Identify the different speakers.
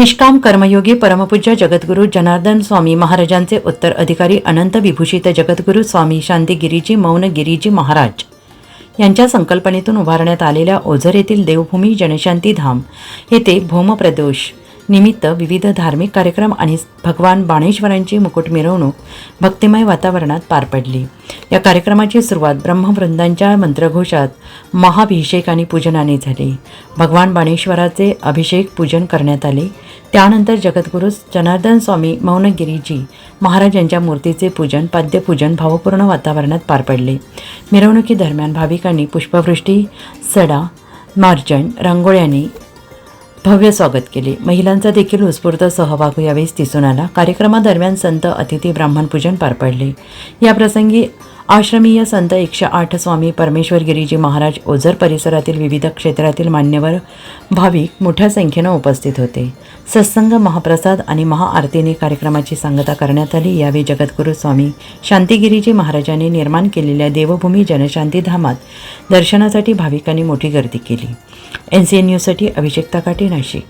Speaker 1: निष्काम कर्मयोगी परमपूज्य जगद्गुरू जनार्दन स्वामी महाराजांचे उत्तर अधिकारी अनंत विभूषित जगद्गुरू स्वामी शांतिगिरीजी मौन गिरीजी महाराज. यांच्या संकल्पनेतून उभारण्यात आलेल्या ओझर येथील देवभूमी जनशांती धाम येथे भौमप्रदोष निमित्त विविध धार्मिक कार्यक्रम आणि भगवान बाणेश्वरांची मुकुट मिरवणूक भक्तिमय वातावरणात पार पडली. या कार्यक्रमाची सुरुवात ब्रह्मवृंदांच्या मंत्रघोषात महाभिषेक आणि पूजनाने झाली. भगवान बाणेश्वराचे अभिषेक पूजन करण्यात आले. त्यानंतर जगद्गुरू जनार्दन स्वामी मौनगिरीजी महाराज यांच्या मूर्तीचे पूजन पाद्यपूजन भावपूर्ण वातावरणात पार पडले. मिरवणुकीदरम्यान भाविकांनी पुष्पवृष्टी सडा मार्जन रांगोळ्यांनी भव्य स्वागत केले. महिलांचा देखील उत्स्फूर्त सहभाग यावेळी दिसून आला. कार्यक्रमादरम्यान संत अतिथी ब्राह्मण पूजन पार पडले. या प्रसंगी आश्रमीय संत एकशे आठ स्वामी परमेश्वर गिरीजी महाराज ओझर परिसरातील विविध क्षेत्रातील मान्यवर भाविक मोठ्या संख्येनं उपस्थित होते. सत्संग महाप्रसाद आणि महाआरतीने कार्यक्रमाची सांगता करण्यात आली. यावेळी जगद्गुरू स्वामी शांतीगिरीजी महाराजांनी निर्माण केलेल्या देवभूमी जनशांती धामात दर्शनासाठी भाविकांनी मोठी गर्दी केली. एन सी एन न्यूजसाठी अभिषेक ताकाटे नाशिक.